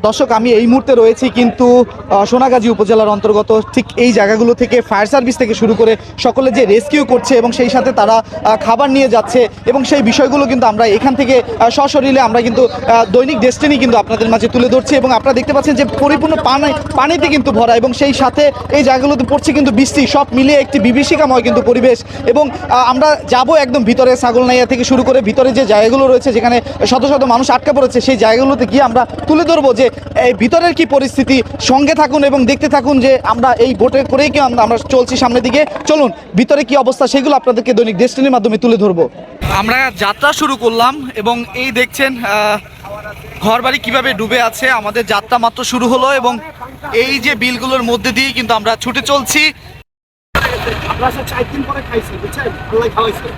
দর্শক, আমি এই মুহূর্তে রয়েছি কিন্তু সোনাগাজী উপজেলার অন্তর্গত ঠিক এই জায়গাগুলো থেকে ফায়ার সার্ভিস থেকে শুরু করে সকলে যে রেস্কিউ করছে এবং সেই সাথে তারা খাবার নিয়ে যাচ্ছে এবং সেই বিষয়গুলো কিন্তু আমরা এখান থেকে সশরীরে আমরা কিন্তু দৈনিক ডেস্টিনি কিন্তু আপনাদের মাঝে তুলে ধরছি এবং আপনারা দেখতে পাচ্ছেন যে পরিপূর্ণ পানি, পানিতে কিন্তু ভরা এবং সেই সাথে এই জায়গাগুলোতে পড়ছে কিন্তু বৃষ্টি। সব মিলিয়ে একটি বিভীষিকাময় কিন্তু পরিবেশ এবং আমরা যাব একদম ভিতরে ছাগলনাইয়া থেকে শুরু করে ভিতরে যে জায়গাগুলো রয়েছে যেখানে শত শত মানুষ আটকা পড়েছে, সেই জায়গাগুলোতে গিয়ে আমরা তুলে ধরবো যে এই ভিতরের কি পরিস্থিতি? সঙ্গে থাকুন এবং দেখতে থাকুন যে আমরা এই বোটে করেই কি আমরা আমরা চলছি সামনের দিকে। চলুন ভিতরে কি অবস্থা সেগুলো আপনাদেরকে দৈনিক ডেস্টিনির মাধ্যমে তুলে ধরবো। আমরা যাত্রা শুরু করলাম এবং এই দেখছেন ঘর বাড়ি কীভাবে ডুবে আছে আমাদের যাত্রা মাত্র শুরু হলো এবং এই যে বিলগুলোর মধ্যে দিয়ে কিন্তু আমরা ছুটে চলছি। আমরা সে চার দিন পরে খাইছি বুঝছেন? আল্লাহ খাওয়াইছে।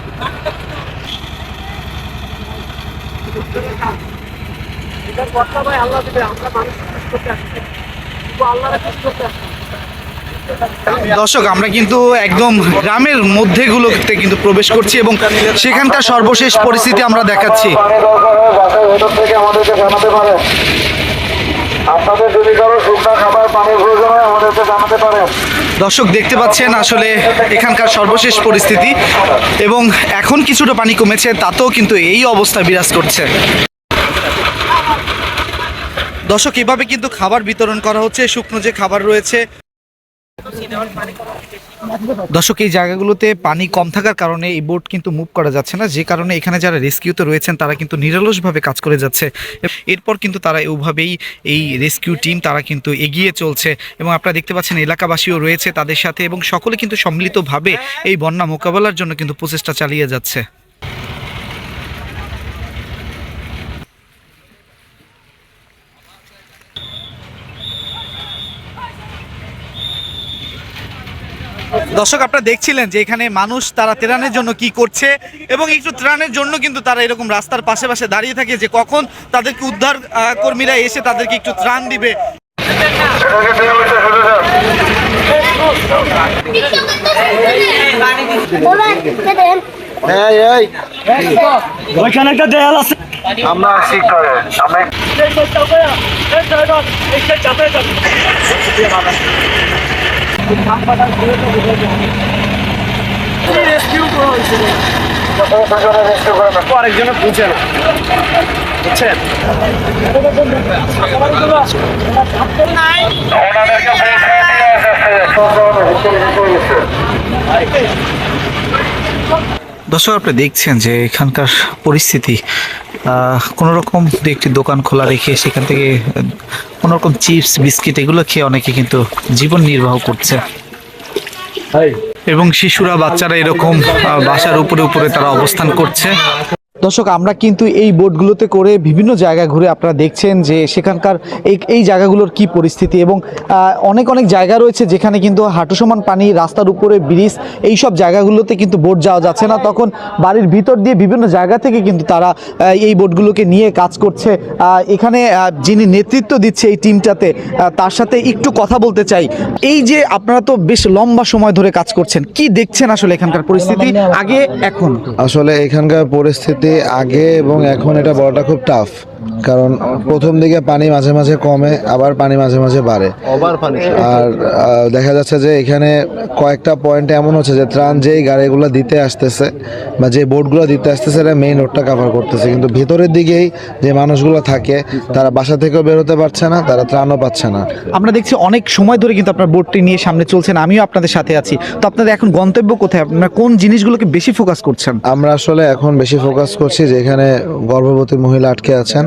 এটার ভাই আল্লাহ দিবে আমরা মানুষ করতে আসছি। কিন্তু আল্লাহরা করতে আসছি। দর্শক আমরা কিন্তু একদম গ্রামের মধ্যেগুলোতে কিন্তু প্রবেশ করছি এবং সেখানকার সর্বশেষ পরিস্থিতি আমরা দেখাচ্ছি। পানি দরকার বাসায় ভেতর থেকে আমাদেরকে জানাতে পারেন আপনাদের যদি কারও শুকনা খাবার পানির প্রয়োজন হয় আমাদেরকে জানাতে পারেন। দর্শক দেখতে পাচ্ছেন আসলে এখানকার সর্বশেষ পরিস্থিতি এবং এখন কিছুটা পানি কমেছে তাতেও কিন্তু এই অবস্থা বিরাজ করছে। দর্শক, এভাবে কিন্তু খাবার বিতরণ করা হচ্ছে শুকনো যে খাবার রয়েছে। দর্শক, এই জায়গাগুলোতে পানি কম থাকার কারণে এই বোট কিন্তু মুভ করা যাচ্ছে না। যে কারণে এখানে যারা রেস্কিউতে রয়েছেন, তারা কিন্তু নিরলসভাবে কাজ করে যাচ্ছে। এরপর কিন্তু তারা ওভাবেই এই রেস্কিউ টিম তারা কিন্তু এগিয়ে চলছে। এবং আপনারা দেখতে পাচ্ছেন, এলাকাবাসীও রয়েছে তাদের সাথে এবং সকলে কিন্তু সম্মিলিতভাবে এই বন্যা মোকাবেলার জন্য কিন্তু প্রচেষ্টা চালিয়ে যাচ্ছে। দর্শক আপনারা দেখছিলেন যে এখানে মানুষ তারা ত্রাণের জন্য কি করছে এবং একটু ত্রাণের জন্য কিন্তু তারা এরকম রাস্তার পাশে পাশে দাঁড়িয়ে থাকে যে কখন তাদেরকে উদ্ধার কর্মীরা এসে তাদেরকে একটু ত্রাণ দিবে এটাকে দিয়ে হচ্ছে শুরু যান ওইখানে একটা দেয়াল আছে আমরা ঠিক করে আমরা দুজনে রেস্কিউ করে না আরেকজনে বুঝে না বুঝছেন ওনাদেরকে পৌঁছায় দিয়ে আসছে ভিতরে গেছে দর্শক আপনি দেখছেন যে এখানকার পরিস্থিতি কোনো রকম একটি দোকান খোলা রেখে সেখান থেকে কোনো রকম চিপস বিস্কিট এগুলো খেয়ে অনেকে কিন্তু জীবন নির্বাহ করছে। এবং শিশুরা বাচ্চারা এরকম বাসার উপরে উপরে তারা অবস্থান করছে। দর্শক, আমরা কিন্তু এই বোটগুলোতে করে বিভিন্ন জায়গা ঘুরে আপনারা দেখছেন যে সেখানকার এই এই জায়গাগুলোর কি পরিস্থিতি এবং অনেক অনেক জায়গা রয়েছে যেখানে কিন্তু হাঁটু সমান পানি, রাস্তার উপরে ব্রিজ এই সব জায়গাগুলোতে কিন্তু বোট যাওয়া যাচ্ছে না। তখন বাড়ির ভিতর দিয়ে বিভিন্ন জায়গা থেকে কিন্তু তারা এই বোটগুলোকে নিয়ে কাজ করছে। এখানে যিনি নেতৃত্ব দিচ্ছে এই টিমটাতে তার সাথে একটু কথা বলতে চাই। এই যে আপনারা তো বেশ লম্বা সময় ধরে কাজ করছেন, কি দেখছেন আসলে এখানকার পরিস্থিতি? আগে, এখন? আসলে এখানকার পরিস্থিতি আগে এবং এখন এটা বলাটা খুব টাফ কারণ প্রথম দিকে পানি মাঝে মাঝে কমে আবার পানি মাঝে মাঝে বাড়ে। আর দেখা যাচ্ছে যে এখানে কয়েকটা পয়েন্ট এমন হচ্ছে যে ত্রাণ যেই গাড়িগুলো দিতে আসতেছে বা যে বোটগুলো দিতে আসতেছে এটা মেইন রোডটা কাভার করতেছে। কিন্তু ভেতরের দিকেই যে মানুষগুলো থাকে তারা বাসা থেকেও বেরোতে পারছে না তারা ত্রাণও পাচ্ছে না। আমরা দেখছি অনেক সময় ধরে কিন্তু আপনার বোটটি নিয়ে সামনে চলছেন আমিও আপনাদের সাথে আছি। তো আপনাদের এখন গন্তব্য কোথায়? আপনারা কোন জিনিসগুলোকে বেশি ফোকাস করছেন? আমরা আসলে এখন বেশি ফোকাস করছি যে এখানে গর্ভবতী মহিলা আটকে আছেন,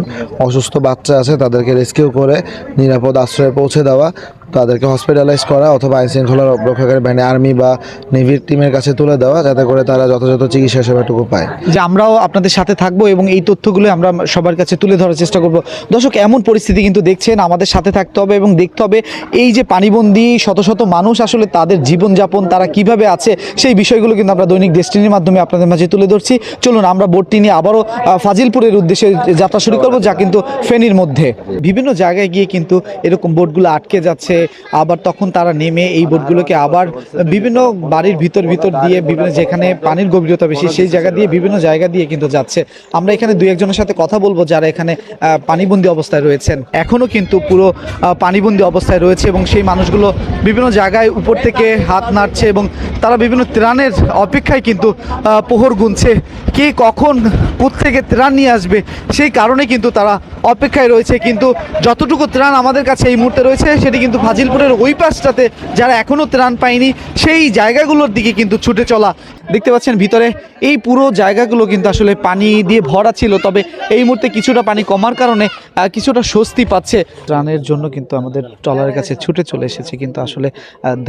অসুস্থ বাচ্চা আছে, তাদেরকে রেস্কিউ করে নিরাপদ আশ্রয়ে পৌঁছে দেওয়া। তাদেরকে হসপিটালাইজ করা অথবা আইন শৃঙ্খলা রক্ষাকারী বাহিনী আর্মি বা নেভির টিমের কাছে তুলে দেওয়া, যাতে করে তারা যথাযথ চিকিৎসা সেবাটুকু পায়। যে আমরাও আপনাদের সাথে থাকব এবং এই তথ্যগুলো আমরা সবার কাছে তুলে ধরার চেষ্টা করব। দর্শক, এমন পরিস্থিতি কিন্তু দেখছেন, আমাদের সাথে থাকতে হবে এবং দেখতে হবে এই যে পানিবন্দি শত শত মানুষ আসলে তাদের জীবনযাপন, তারা কীভাবে আছে, সেই বিষয়গুলো কিন্তু আমরা দৈনিক ডেস্টিনির মাধ্যমে আপনাদের মাঝে তুলে ধরছি। চলুন, আমরা বোটটি নিয়ে আবারও ফাজিলপুরের উদ্দেশ্যে যাত্রা শুরু করব, যা কিন্তু ফেনীর মধ্যে। বিভিন্ন জায়গায় গিয়ে কিন্তু এরকম বোটগুলো আটকে যাচ্ছে আবার তখন তারা নেমে এই বোটগুলোকে আবার বিভিন্ন বাড়ির ভিতর ভিতর দিয়ে বিভিন্ন যেখানে পানির গভীরতা বেশি, সেই জায়গা দিয়ে বিভিন্ন জায়গা দিয়ে কিন্তু যাচ্ছে। আমরা এখানে দুই একজনের সাথে কথা বলব যারা এখানে পানিবন্দী অবস্থায় রয়েছেন। এখনও কিন্তু পুরো পানিবন্দী অবস্থায় রয়েছে এবং সেই মানুষগুলো বিভিন্ন জায়গায় উপর থেকে হাত নাড়ছে এবং তারা বিভিন্ন ত্রাণের অপেক্ষায় কিন্তু পোহর গুনছে। কে কখন থেকে ত্রাণ নিয়ে আসবে সেই কারণে কিন্তু তারা অপেক্ষায় রয়েছে। কিন্তু যতটুকু ত্রাণ আমাদের কাছে এই মুহূর্তে রয়েছে, সেটি কিন্তু ফাজিলপুরের ওই পাশটাতে যারা এখনও ত্রাণ পায়নি সেই জায়গাগুলোর দিকে কিন্তু ছুটে চলা দেখতে পাচ্ছেন ভিতরে এই পুরো জায়গাগুলো কিন্তু আসলে পানি দিয়ে ভরা ছিল, তবে এই মুহূর্তে কিছুটা পানি কমার কারণে কিছুটা স্বস্তি পাচ্ছে। ত্রাণের জন্য কিন্তু আমাদের ট্রলারের কাছে ছুটে চলে এসেছে, কিন্তু আসলে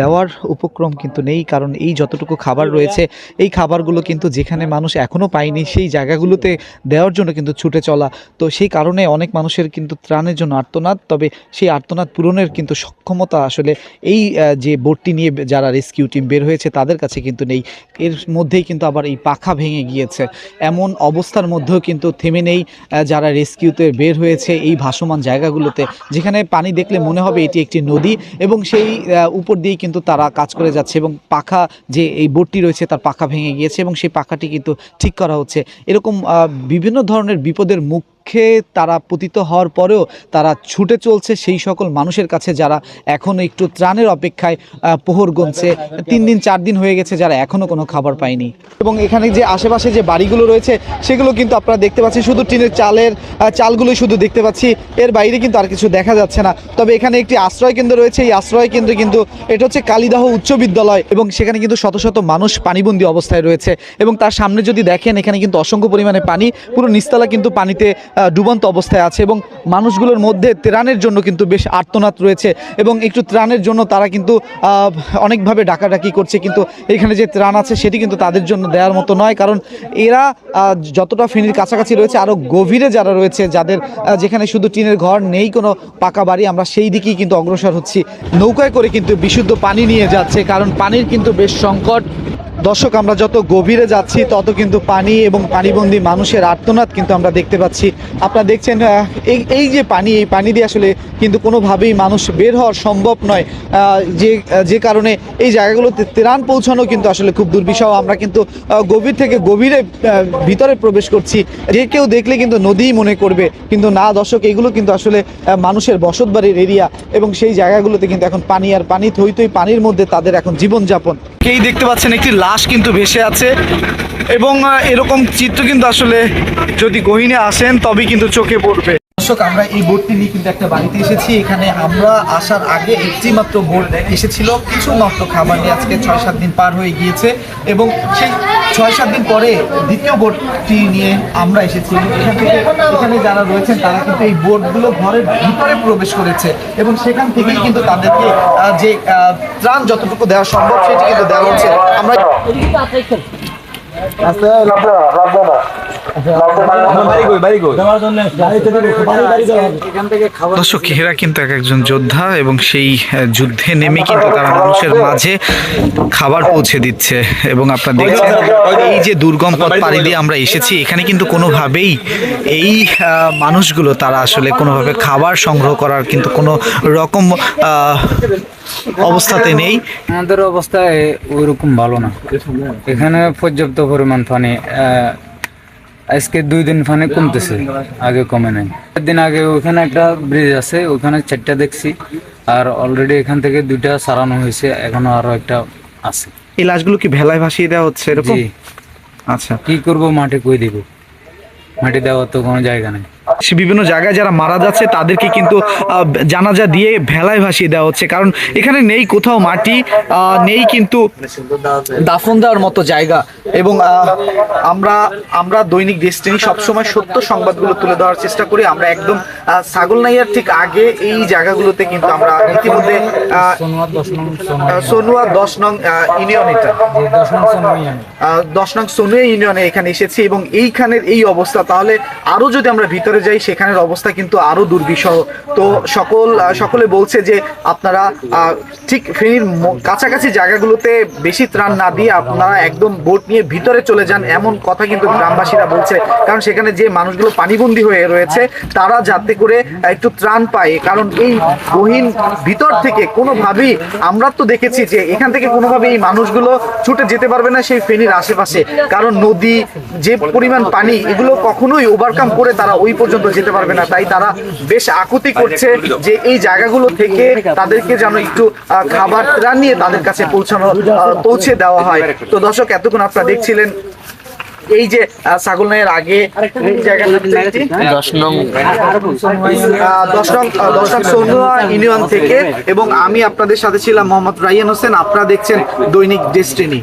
দেওয়ার উপক্রম কিন্তু নেই, কারণ এই যতটুকু খাবার রয়েছে, এই খাবারগুলো কিন্তু যেখানে মানুষ এখনও পায়নি, সেই জায়গাগুলোতে দেওয়ার জন্য কিন্তু ছুটে চলা। তো সেই কারণে অনেক মানুষের কিন্তু ত্রাণের জন্য আর্তনাদ, তবে সেই আর্তনাদ পূরণের কিন্তু সক্ষমতা আসলে এই যে বোটটি নিয়ে যারা রেস্কিউ টিম বের হয়েছে, তাদের কাছে কিন্তু নেই। এর মধ্যেই কিন্তু আবার এই পাখা ভেঙে গিয়েছে। এমন অবস্থার মধ্যেও কিন্তু থেমে নেই যারা রেস্কিউতে বের হয়েছে এই ভাসমান জায়গাগুলোতে, যেখানে পানি দেখলে মনে হবে এটি একটি নদী এবং সেই উপর দিয়েই কিন্তু তারা কাজ করে যাচ্ছে এবং পাখা যে এই বোটটি রয়েছে তার পাখা ভেঙে গিয়েছে এবং সেই পাখাটি কিন্তু ঠিক করা হচ্ছে। এরকম বিভিন্ন ধরনের বিপদের মুখ মুখে তারা পতিত হওয়ার পরেও তারা ছুটে চলছে সেই সকল মানুষের কাছে যারা এখনও একটু ত্রাণের অপেক্ষায় পোহর গুনছে। তিন দিন, চার দিন হয়ে গেছে যারা এখনও কোনো খাবার পায়নি। এবং এখানে যে আশেপাশে যে বাড়িগুলো রয়েছে, সেগুলো কিন্তু আপনারা দেখতে পাচ্ছেন। শুধু টিনের চালের চালগুলোই শুধু দেখতে পাচ্ছি। এর বাইরে কিন্তু আর কিছু দেখা যাচ্ছে না। তবে এখানে একটি আশ্রয় কেন্দ্র রয়েছে। এই আশ্রয় কেন্দ্রে কিন্তু এটা হচ্ছে কালিদাহ উচ্চ বিদ্যালয় এবং সেখানে কিন্তু শত শত মানুষ পানিবন্দী অবস্থায় রয়েছে। এবং তার সামনে যদি দেখেন, এখানে কিন্তু অসংখ্য পরিমাণে পানি, পুরো নিস্তালা কিন্তু পানিতে ডুবন্ত অবস্থায় আছে এবং মানুষগুলোর মধ্যে ত্রাণের জন্য কিন্তু বেশ আর্তনাদ রয়েছে এবং একটু ত্রাণের জন্য তারা কিন্তু অনেকভাবে ডাকাডাকি করছে কিন্তু এখানে যে ত্রাণ আছে সেটি কিন্তু তাদের জন্য দেওয়ার মতো নয় কারণ এরা যতটা ফেনীর কাছাকাছি রয়েছে আরও গভীরে যারা রয়েছে যাদের যেখানে শুধু টিনের ঘর নেই কোনো পাকা বাড়ি, আমরা সেই দিকেই কিন্তু অগ্রসর হচ্ছি। নৌকায় করে কিন্তু বিশুদ্ধ পানি নিয়ে যাচ্ছে কারণ পানির কিন্তু বেশ সংকট। দর্শক, আমরা যত গভীরে যাচ্ছি, তত কিন্তু পানি এবং পানিবন্দী মানুষের আর্তনাদ কিন্তু আমরা দেখতে পাচ্ছি। আপনারা দেখছেন এই এই যে পানি, এই পানি দিয়ে আসলে কিন্তু কোনোভাবেই মানুষ বের হওয়া সম্ভব নয়। যে যে কারণে এই জায়গাগুলোতে ত্রাণ পৌঁছানো কিন্তু আসলে খুব দুর্বিষহ। আমরা কিন্তু গভীর থেকে গভীরে ভিতরে প্রবেশ করছি। যে কেউ দেখলে কিন্তু নদীই মনে করবে। কিন্তু না, দর্শক, এগুলো কিন্তু আসলে মানুষের বসতবাড়ির এরিয়া এবং সেই জায়গাগুলোতে কিন্তু এখন পানি আর পানি থই থই পানির মধ্যে তাদের এখন জীবনযাপন। কেই দেখতে পাচ্ছেন একটি লাশ কিন্তু ভেসে আছে। এবং এরকম চিত্র কিন্তু আসলে যদি গহিনে আসেন, তবেই কিন্তু চোখে পড়বে। দর্শক, আমরা এই বোটটি নিয়ে কিন্তু একটা বাড়িতে এসেছি। এখানে আমরা আসার আগে একটি মাত্র বোট এসেছিল। কিছু মাত্র খাবার নিয়ে আজকে ছয়, সাত দিন পার হয়ে গিয়েছে। এবং সেই ছয় সাত দিন পরে দ্বিতীয় বোর্ডটি নিয়ে আমরা এসেছি। এখান থেকে এখানে যারা রয়েছেন তারা কিন্তু এই বোর্ডগুলো ঘরের ভিতরে প্রবেশ করেছে এবং সেখান থেকেই কিন্তু তাদেরকে আহ, যে আহ, ত্রাণ যতটুকু দেওয়া সম্ভব সেটি কিন্তু দেওয়া হচ্ছে। আমরা দর্শক এরা কিন্তু এক একজন যোদ্ধা এবং সেই যুদ্ধে নেমে কিন্তু তারা মানুষের মাঝে খাবার পৌঁছে দিচ্ছে এবং আপনারা দেখছেন এই যে দুর্গম পথ পাড়ি দিয়ে আমরা এসেছি এখানে কিন্তু কোনোভাবেই এই মানুষগুলো তারা আসলে কোনোভাবে খাবার সংগ্রহ করার কিন্তু কোনো রকম অবস্থাতে নেই। আমাদের অবস্থা ওইরকম ভালো না। এখানে পর্যাপ্ত পরিমাণ পানি আজকে দুই দিন ফানে কমতেছে আগে কমে নাই। দিন আগে ওখানে একটা ব্রিজ আছে ওখানে চারটা দেখছি আর অলরেডি এখান থেকে দুইটা সারানো হয়েছে এখনও আরও একটা আছে। এই লাশগুলো কি ভেলায় ভাসিয়ে দেওয়া হচ্ছে এরকম? আচ্ছা। কি করব মাঠে কই দিব? মাটি দেওয়ার তো কোনো জায়গা নেই। বিভিন্ন জায়গায় যারা মারা যাচ্ছে, তাদেরকে কিন্তু জানাজা দিয়ে ভেলায় ভাসিয়ে দেওয়া হচ্ছে। কারণ এখানে নেই কোথাও মাটি নেই কিন্তু দাফন দেওয়ার মতো জায়গা। এবং আমরা আমরা দৈনিক ডেস্টিনি সবসময় সত্য সংবাদগুলো তুলে দেওয়ার চেষ্টা করি। আমরা একদম ছাগলনাইয়ার ঠিক আগে এই জায়গাগুলোতে কিন্তু আমরা ইতিমধ্যে সোনোয়া দশ নং ইউনিয়ন এটা। দশ নং সোনুয়া ইউনিয়নে এখানে এসেছি এবং এইখানের এই অবস্থা। তাহলে আরও যদি আমরা ভিতরে ভিতরে যাই, সেখানের অবস্থা কিন্তু আরও দুর্বিষহ। তো সকল সকলে বলছে যে আপনারা ঠিক ফেনীর কাছাকাছি জায়গাগুলোতে বেশি ত্রাণ না দিয়ে আপনারা একদম বোট নিয়ে ভিতরে চলে যান, এমন কথা কিন্তু গ্রামবাসীরা বলছে। কারণ সেখানে যে মানুষগুলো পানিবন্দী হয়ে রয়েছে, তারা যাতে করে একটু ত্রাণ পায়। কারণ এই গহীন ভিতর থেকে কোনোভাবেই আমরা তো দেখেছি যে এখান থেকে কোনোভাবে এই মানুষগুলো ছুটে যেতে পারবে না সেই ফেনীর আশেপাশে। কারণ নদী, যে পরিমাণ পানি, এগুলো কখনোই ওভারকাম করে তারা ওই পর্যন্ত যেতে পারবে না। তাই তারা বেশ আকুতি করছে যে এই জায়গাগুলো থেকে তাদেরকে যেন একটু খাবার ত্রাণ নিয়ে তাদের কাছে পৌঁছানো পৌঁছে দেওয়া হয়। তো দর্শক এতক্ষণ আপনারা দেখছিলেন এই যে ছাগল নাইয়ের আগে এই জায়গাটা দশ নং। আহ, দশ নং দশ নং সন্ধ্যা ইউনিয়ন থেকে এবং আমি আপনাদের সাথে ছিলাম মোহাম্মদ রাইয়ান হোসেন। আপনারা দেখছেন দৈনিক ডেস্টিনি।